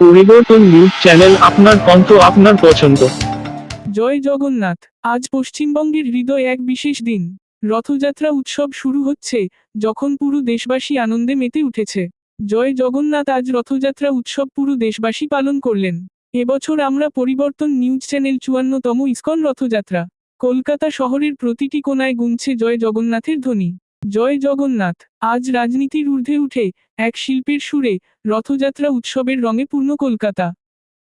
পরিবর্তন news channel আপনার কণ্ঠ আপনার পছন্দ। জয় জগন্নাথ, আজ পশ্চিমবঙ্গের হৃদয় এক বিশেষ দিন। রথযাত্রা উৎসব শুরু হচ্ছে, যখন পুরো দেশবাসী আনন্দে মেতে উঠেছে। জয় জগন্নাথ, আজ রথযাত্রা উৎসব পুরো দেশবাসী পালন করলেন। এবছর আমরা পরিবর্তন নিউজ চ্যানেল চুয়ান্নতম ইস্কন রথযাত্রা। কলকাতা শহরের প্রতিটি কোনায় গুনছে জয় জগন্নাথের ধ্বনি। জয় জগন্নাথ, আজ রাজনীতির ঊর্ধ্বে উঠে এক শিল্পের সুরে রথযাত্রা উৎসবের রঙে পূর্ণ কলকাতা।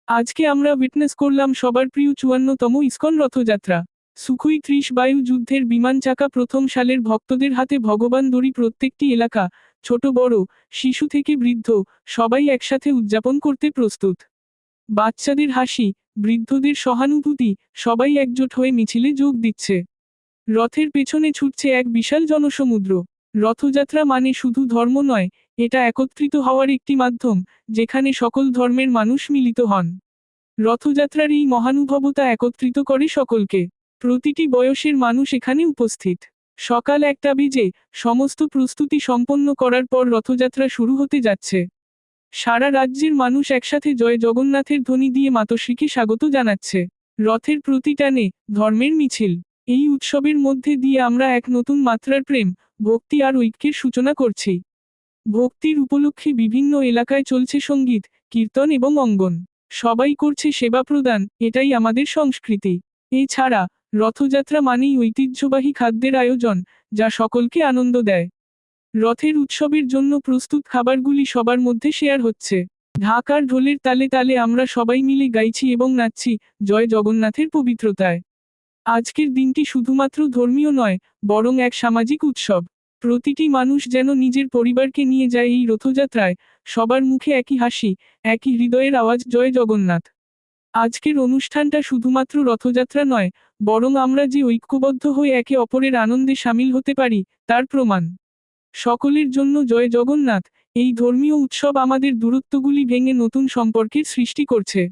আজকে আমরা উইটনেস করলাম সবার প্রিয় চুয়ান্নতম ইস্কন রথযাত্রা। সুখুই ত্রিশ বায়ু যুদ্ধের বিমান চাকা প্রথম সালের ভক্তদের হাতে ভগবান দড়ি প্রত্যেকটি এলাকা, ছোট বড়, শিশু থেকে বৃদ্ধ, সবাই একসাথে উদযাপন করতে প্রস্তুত। বাচ্চাদের হাসি, বৃদ্ধদের সহানুভূতি, সবাই একজোট হয়ে মিছিলে যোগ দিচ্ছে। রথের পেছনে ছুটছে এক বিশাল জনসমুদ্র। রথযাত্রা মানে শুধু ধর্ম নয়, এটা একত্রিত হওয়ার একটি মাধ্যম, যেখানে সকল ধর্মের মানুষ মিলিত হন। রথযাত্রার এই মহানুভবতা একত্রিত করে সকলকে। প্রতিটি বয়সের মানুষ এখানে উপস্থিত। সকাল একটা বেজে সমস্ত প্রস্তুতি সম্পন্ন করার পর রথযাত্রা শুরু হতে যাচ্ছে। সারা রাজ্যের মানুষ একসাথে জয় জগন্নাথের ধ্বনি দিয়ে মাতশ্রীকে স্বাগত জানাচ্ছে। রথের প্রতি টানে ধর্মের মিছিল। এই উৎসবের মধ্যে দিয়ে আমরা এক নতুন মাত্রার প্রেম, ভক্তি আর ঐক্যের সূচনা করছি। ভক্তির উপলক্ষে বিভিন্ন এলাকায় চলছে সংগীত, কীর্তন এবং অঙ্গন। সবাই করছে সেবা প্রদান, এটাই আমাদের সংস্কৃতি। এছাড়া, রথযাত্রা মানেই ঐতিহ্যবাহী খাদ্যের আয়োজন, যা সকলকে আনন্দ দেয়। রথের উৎসবের জন্য প্রস্তুত খাবারগুলি সবার মধ্যে শেয়ার হচ্ছে। ঢাকার ঢোলের তালে তালে আমরা সবাই মিলে গাইছি এবং নাচছি, জয় জগন্নাথের পবিত্রতায়। আজকের দিনটি শুধুমাত্র ধর্মীয় নয়, বরং এক সামাজিক উৎসব। প্রতিটি মানুষ যেন নিজের পরিবারকে নিয়ে যায় এই রথযাত্রায়, সবার মুখে একই হাসি, একই হৃদয়ের আওয়াজ, জয় জগন্নাথ। আজকের অনুষ্ঠানটা শুধুমাত্র রথযাত্রা নয়, বরং আমরা যে ঐক্যবদ্ধ হয়ে একে অপরের আনন্দে সামিল হতে পারি, তার প্রমাণ। সকলের জন্য জয় জগন্নাথ, এই ধর্মীয় উৎসব আমাদের দূরত্বগুলি ভেঙে নতুন সম্পর্কের সৃষ্টি করছে।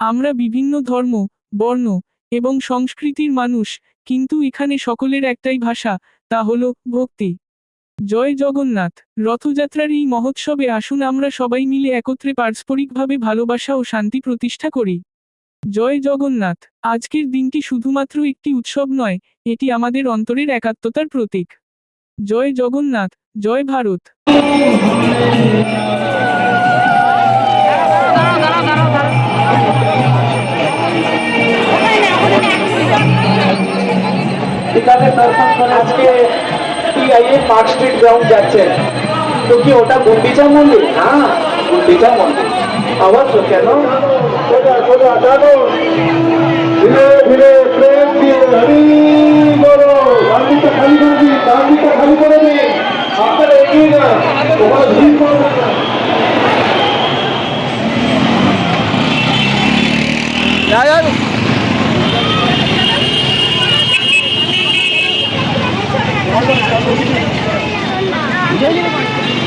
আমরা বিভিন্ন ধর্ম, বর্ণ এবং সংস্কৃতির মানুষ, কিন্তু এখানে সকলের একটাই ভাষা, তা হলো ভক্তি। জয় জগন্নাথ! রথযাত্রার এই মহোৎসবে আসুন আমরা সবাই মিলে একত্রে পারস্পরিকভাবে ভালোবাসা ও শান্তি প্রতিষ্ঠা করি। জয় জগন্নাথ! আজকের দিনটি শুধুমাত্র একটি উৎসব নয়, এটি আমাদের অন্তরের একাত্মতার প্রতীক। জয় জগন্নাথ! জয় ভারত! এখানে দর্শন করে মানে আজকে টিআইএ পার্ক স্ট্রিট গ্রাউন্ড যাচ্ছেন তো কি ওটা গুন্ডিচা মন্দির? না গুন্ডিচা মন্দির। তো কেন? করে। করে আপনারা এগিয়ে Yo llevo